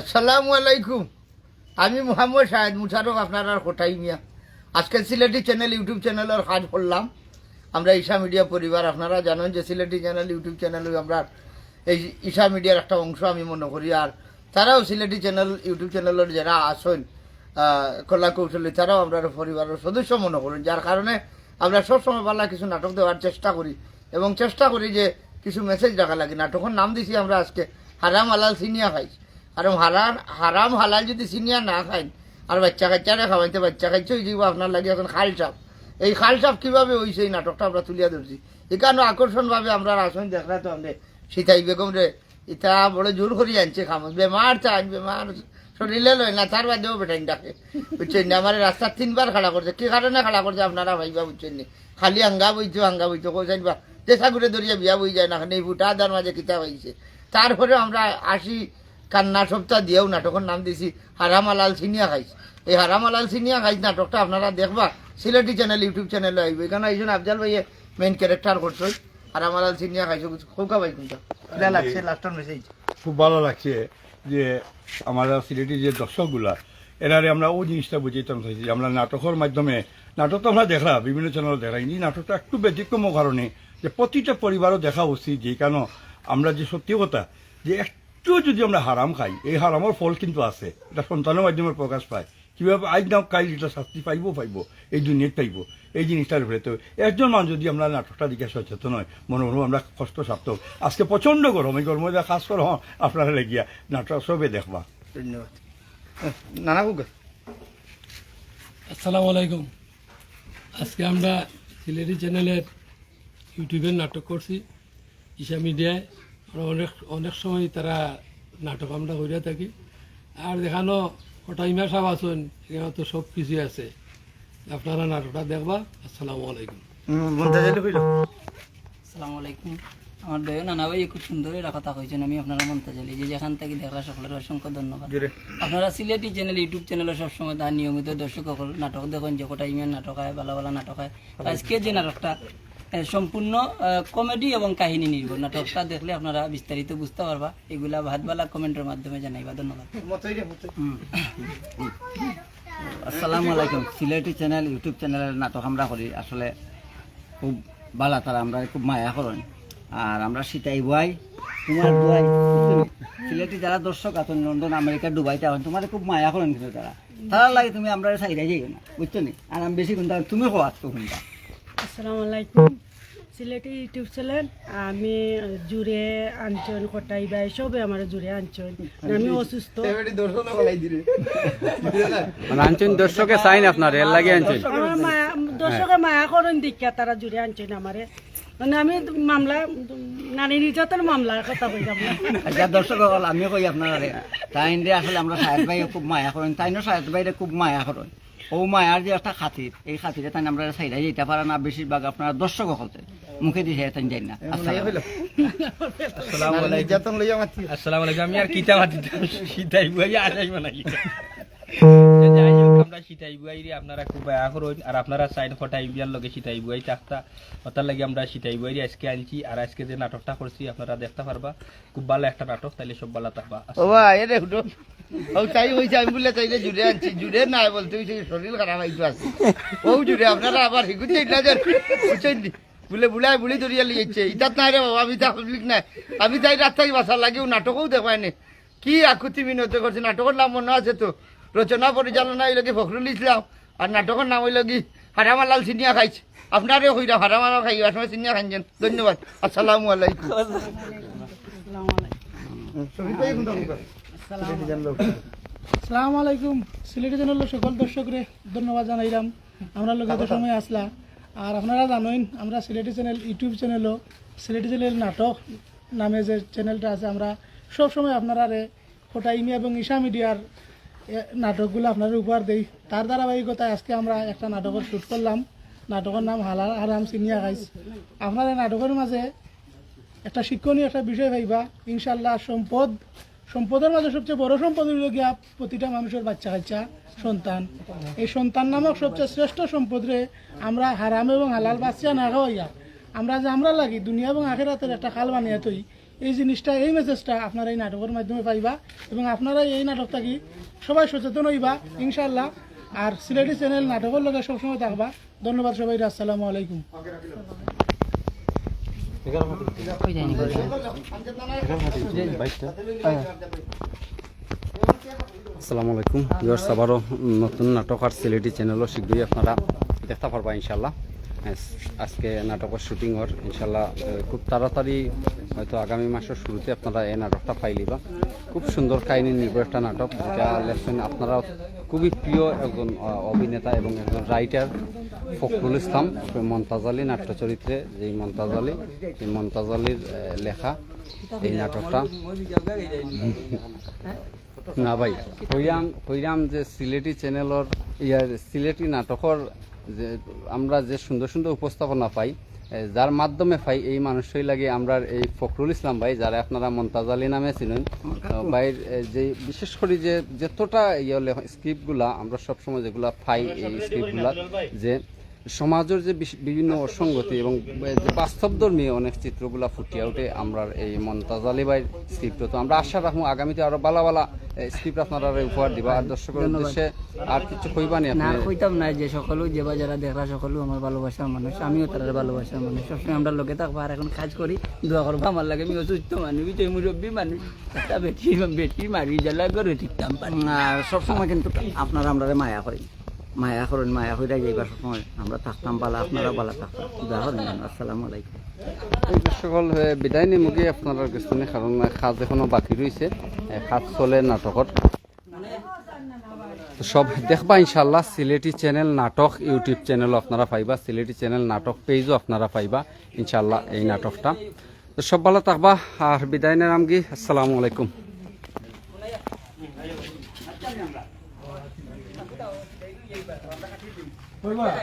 আসসালামু আলাইকুম। আমি মোহাম্মদ শাহেদ মুশারফ, আপনার কোটাই মিয়া? আজকে সিলেটি চ্যানেল, ইউটিউব চ্যানেলের কাজ করলাম। আমরা ঈশা মিডিয়া পরিবার, আপনারা জানেন যে সিলেটি চ্যানেল, ইউটিউব চ্যানেল আমরা। এই ঈশা মিডিয়ার একটা অংশ আমি মনে করি, আর তারাও সিলেটি চ্যানেল, ইউটিউব চ্যানেলের যারা আসেন কলা কৌশলী তারাও আমরা পরিবারের সদস্য মনে করেন যার কারণে আমরা সবসময় পাল্লা কিছু নাটক দেওয়ার চেষ্টা করি এবং চেষ্টা করি যে কিছু মেসেজ রাখা লাগে। নাটকের নাম দিছি আমরা আজকে। হারাম হালাল সিনিয়া খাইছি কারণ হারাম হারাম হালাল যদি সিনিয়া না খাইন আর বাচ্চা কাচ্চারা খাওয়াইতে বাচ্চা কাচ্চা হয়ে যাব আপনার লাগে এখন খাল চাপ এই খাল চাপ কীভাবে হয়েছে এই নাটকটা আমরা তুলিয়া ধরছি। এখানে আকর্ষণভাবে আমরা আসন দেখলা তো আমরা সীতাই বেগম রে ইটা বড় জোর করি আনছে খামোস বেমার চান বেমার শরীরে লয় না, তার বাদেও বেটাইন ডাকে। বুঝছেন না? আমার রাস্তার তিনবার খাড়া করছে। কি কারণে খাড়া করছে আপনারা ভাইবা বুঝছেন নি? খালি হাঙ্গা বইছো হাঙ্গা বইছো। কোথায় বা দেশা ঘুরে দরিয়া বিয়া বই যায় না এই ফুটা দার মাঝে কিতা হয়েছে তারপরে আমরা আসি কান্না সপ্তাহ দিয়েও নাটকের নাম দিছি হারামালাল সিনিয়া খাইছ। এই হারামালাল সিনিয়া খাইছ নাটকটা আপনারা দেখবা সিলেটি চ্যানেল ইউটিউব চ্যানেলে আইব। এখানে আইসুন আফজাল ভাইয়ে মেইন ক্যারেক্টার করছ। হারামালাল সিনিয়া খাইছো খুব ভাই কিন্তু। লাগছে লাস্টের মেসেজ খুব ভালো লাগছে যে আমাদের সিলেটি যে দর্শকগুলা এনারে আমরা ওই জিনিসটা বুঝাইতাম চাইছি। আমরা নাটকের মাধ্যমে নাটক তো আমরা দেখলাম বিভিন্ন চ্যানেল দেখাই এই নাটকটা একটু ব্যতিক্রম কারণে যে প্রতিটা পরিবারও দেখা উচিত যে কেন আমরা যে সত্যি কথা যে একটু যদি আমরা হারাম খাই এই হারামের ফল কিন্তু আছে। এটা সন্তানের মাধ্যমে প্রকাশ পায়। কীভাবে আজ নাও কাল এটা শাস্তি পাইব পাইব। এই দুনিয়াত পাইব। এই জিনিসটার উপরে তো একজন মানুষ যদি আমরা নাটকটা দিকে সচেতন হয় মনে মনে আমরা কষ্ট সার্থক আজকে প্রচণ্ড গরম এই গরমে খাস করে হ্যাঁ, আপনারা লেগিয়া নাটক সবে দেখবা। ধন্যবাদ। নানা কুকা আসসালামু আলাইকুম। আজকে আমরা সিলেটি চ্যানেলের ইউটিউবের নাটক করছি। ঈশা মিডিয়ায় আমরা অনেক অনেক সময় তারা নাটক আমরা করে থাকি। আর দেখানো হঠাইমা সাহেব আছেন এখানে তো সব কিছুই আছে। আপনারা নাটকটা দেখবা আসসালামু আলাইকুম। আসসালামু আলাইকুম। আমার দয়া নানা ভাই খুব সুন্দর এটা কথা কইছেন আমি আপনারা মনতে চাইলি যে যেখান থেকে দেখলা সকলের অসংখ্য ধন্যবাদ। আপনারা সিলেটি চ্যানেল ইউটিউব চ্যানেলে সবসময় তার নিয়মিত দর্শক সকল নাটক দেখেন যে কটা ইমেল নাটক হয় ভালো ভালো নাটক হয় আজকে যে নাটকটা সম্পূর্ণ কমেডি এবং কাহিনী নির্ভর। নাটকটা দেখলে আপনারা বিস্তারিত বুঝতে পারবা। এগুলা ভাতবালা কমেন্টের মাধ্যমে জানাইবা। ধন্যবাদ। আসসালামু আলাইকুম। সিলেটি চ্যানেল, ইউটিউব চ্যানেলের নাটক আমরা করি। আসলে খুব ভালো তারা আমরা খুব মায়া করেন আর আমরা সিটাই বুয়াই তোমার বুয়াই সিলেটি যারা দর্শক আছেন লন্ডন, আমেরিকা দুবাইতে আছেন তোমার খুব মায়া করেন কিন্তু তারা। তারা লাগে তুমি আমরা সাইডে যাই না, বুঝছ নি? আর আমি বেশি কিন্তু তুমি তো শুনবা আসসালামু আলাইকুম। সিলেটি ইউটিউব চ্যানেল আমি জুড়ে আনছন কটাই বাই সবে আমার জুড়ে আনছন আমি অসুস্থ। দিরে আনছেন দর্শকে চাইন আপনার এর লাগে মায়া দর্শকে মায়া করেন দীক্ষা তারা জুড়ে আনছেন আমারে। মানে আমি মামলা নারী নির্যাতন মামলার কথা না। আচ্ছা দর্শক আমি কই আপনারা। তাই আসলে আমরা সাহেব ভাই খুব মায়া করেন তাইনও সাহেব ভাইরে খুব মায়া করেন। ও মায়ার যে একটা খাতির এই খাতিরে তাই আমরা সাইডে যেতে পারে না বেশিরভাগ আপনারা দর্শক হতে। মুখে দিয়ে তাই যাই না। আসসালাম আলাইকুম। আমি আর কিতা মাতি সীতাই বুয়াই আসাই যাই হোক আমরা সীতাই বুয়াই রে আপনারা খুব আয়া করুন। আর আপনারা সাইড ফটাই বিয়ার লগে সীতাই বুয়াই চাকতা। ওটার লাগে আমরা সীতাই বুয়াই আজকে আনছি। আর আজকে যে নাটকটা করছি আপনারা দেখতে পারবা। খুব ভালো একটা নাটক তাইলে সব ভালো থাকবা। ও ভাই রে ও হইছে আমি বলে চাইলে জুড়ে আনছি। জুড়ে নাই বলতে হইছে শরীর খারাপ হইতো আছে ও জুড়ে আপনারা আবার হিগুতে না যে বুঝছেন বলে বুলাই বুড়ি ধরিয়া লিয়েছে। ইতাত নাই রে বাবা আমি তা পাবলিক নাই। আমি তাই রাস্তায় বাসার লাগেও নাটকও দেখায় নি। কি আকুতি মিনতি করছে নাটকের নাম মনে আছে তো? রচনা পরিচালনা হইল কি ফখরুল ইসলাম আর নাটকের নাম হইল কি হারামালাল সিনিয়া খাইছে। আপনারও হইলাম হারামালাল খাই সময় সিনিয়া খাইছেন ধন্যবাদ। আসসালামু আলাইকুম। আসসালামু আলাইকুম। সালাম। আলাইকুম। সিলেটি চ্যানেলের সকল দর্শকরে ধন্যবাদ জানাইলাম। আমরা লোক এত সময় আসলা। আর আপনারা জানেন আমরা সিলেটি চ্যানেল ইউটিউব চ্যানেলও সিলেটি চ্যানেল নাটক নামে যে চ্যানেলটা আছে আমরা সব সময় আপনারা ফোটা ইমি এবং ঈশা মিডিয়ার নাটকগুলো আপনারা উপহার দেই। তার ধারাবাহিকতায় আজকে আমরা একটা নাটকের শ্যুট করলাম। নাটকের নাম হালা আরাম সিনিয়া গাইস। আপনারা নাটকের মাঝে একটা শিক্ষণীয় একটা বিষয় ভাইবা। ইনশাল্লাহ সম্পদ সম্পদের মাঝে সবচেয়ে বড় সম্পদ হইল গিয়া প্রতিটা মানুষের বাচ্চা কাচ্চা সন্তান। এই সন্তান নামক সবচেয়ে শ্রেষ্ঠ সম্পদ রে আমরা হারাম এবং হালাল বাচ্চা না খাওয়াইয়া, আমরা যে আমরা লাগি, দুনিয়া এবং আখের আখেরাতের একটা খাল বানিয়ে তৈ এই জিনিসটা, এই মেসেজটা আপনারা এই নাটকের মাধ্যমে পাইবা এবং আপনারা এই নাটকটা কি সবাই সচেতন হইবা ইনশাল্লাহ আর সিলেটি চ্যানেল নাটকের লগে সবসময় থাকবা। ধন্যবাদ সবাই আসসালামু আলাইকুম। আসসালামু আলাইকুম। ভিউয়ার্স আবারও নতুন নাটক আর সিলেটি চ্যানেলও শীঘ্রই আপনারা দেখতে পারবা ইনশাল্লাহ আজকে নাটকের শুটিংর ইনশাল্লাহ এ, খুব তাড়াতাড়ি হয়তো আগামী মাসের শুরুতে আপনারা এই নাটকটা পাইলিবা খুব সুন্দর কাহিনী নির্ভর একটা নাটক যেটা লেখছেন আপনারা খুবই প্রিয় একজন অভিনেতা এবং একজন রাইটার ফখরুল ইসলাম মমতাজ আলী নাট্য চরিত্রে যেই মমতাজ আলী এই মমতাজ আলীর লেখা এই নাটকটা। না ভাই কইরাম কইরাম যে সিলেটি চ্যানেলর ইয়ার সিলেটি নাটকর যে আমরা যে সুন্দর সুন্দর উপস্থাপনা পাই যার মাধ্যমে পাই এই মানুষই লাগে আমরা এই ফখরুল ইসলাম ভাই যারা আপনারা মন্তাজ আলী নামে ছিলেন ভাইয়ের যে বিশেষ করে যে যতটা ইয়ে স্ক্রিপ্টগুলা আমরা সবসময় যেগুলা পাই এই স্ক্রিপ্টগুলা যে সমাজের যে বিভিন্ন অসঙ্গতি এবং যে বাস্তবধর্মী অনেক চিত্রগুলা ফুটিয়ে ওঠে আমরা এই মন্তাজ আলী ভাইয়ের স্ক্রিপ্ট। তো আমরা আশা রাখব আগামীতে আরও বালা বালা স্ক্রিপ্ট আপনারা উপহার দিবা। আর দর্শকের উদ্দেশ্যে আর কিছু কইবানি না কইতাম না যে সকলেও যে বা যারা দেখরা সকলেও আমার ভালোবাসার মানুষ। আমিও তারা ভালোবাসার মানুষ। সবসময় আমরা লোকে থাকব আর এখন কাজ করি দোয়া করব। আমার লাগে আমি অসুস্থ মানুষ তুই মুরব্বী মানুষ। বেটি বেটি মারি জ্বালা করে পারি। আর সবসময় কিন্তু আপনারা আমরা মায়া করি। মায়া করেন, মায়া হইরা যাইবার সবসময় আমরা থাকতাম, বালা আপনারা বালা থাকতাম। করেন, আসসালামু আলাইকুম। সকল বিদায় নিমুখী আপনার কাছে কারণ খাজ এখনও বাকি রয়েছে খাজ চলে নাটকত। সব দেখবা ইনশাল্লাহ সিলেটি চ্যানেল নাটক, ইউটিউব চ্যানেলও আপনারা পাইবা। সিলেটি চ্যানেল নাটক পেজও আপনারা পাইবা ইনশাল্লাহ এই নাটকটা। তো সব ভালো থাকবা, আর বিদায় নিলাম কি? আসসালামু আলাইকুম। Bye bye.